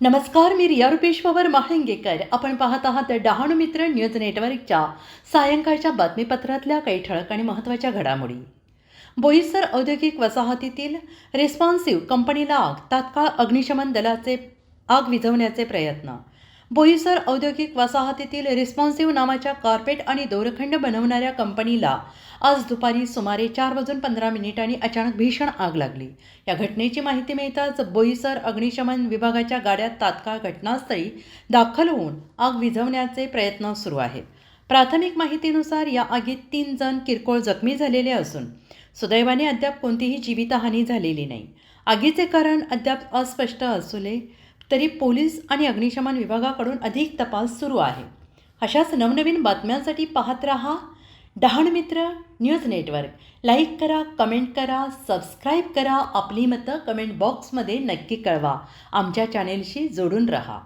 नमस्कार मी रिया रुपेश्वर पवार महाळंगेकर आपण पाहत आहात डहाणू मित्र न्यूज नेटवर्कच्या सायंकाळच्या बातमीपत्रातल्या काही ठळक आणि महत्त्वाच्या घडामोडी. बोईसर औद्योगिक वसाहतीतील रेस्पॉन्सिव्ह कंपनीला आग तात्काळ अग्निशमन दलाचे आग विझवण्याचे प्रयत्न. बोईसर औद्योगिक वसाहतीतील रिस्पॉन्सिव्ह नावाच्या कार्पेट आणि दोरखंड बनवणाऱ्या कंपनीला आज दुपारी सुमारे चार वाजून पंधरा मिनिटांनी अचानक भीषण आग लागली. या घटनेची माहिती मिळताच बोईसर अग्निशमन विभागाच्या गाड्या तात्काळ घटनास्थळी दाखल होऊन आग विझवण्याचे प्रयत्न सुरू आहेत. प्राथमिक माहितीनुसार या आगीत तीन जण किरकोळ जखमी झालेले असून सुदैवाने अद्याप कोणतीही जीवितहानी झालेली नाही. आगीचे कारण अद्याप अस्पष्ट असले तरी पोलीस आणि अग्निशमन विभागाकडून अधिक तपास सुरू आहे. अशाच नवनवीन बातम्यांसाठी पाहत रहा Dahan Mitra news network. Like करा कमेंट करा सबस्क्राईब करा आपली मतं कमेंट बॉक्समध्ये नक्की कळवा. आमच्या चॅनेलशी जोडून रहा.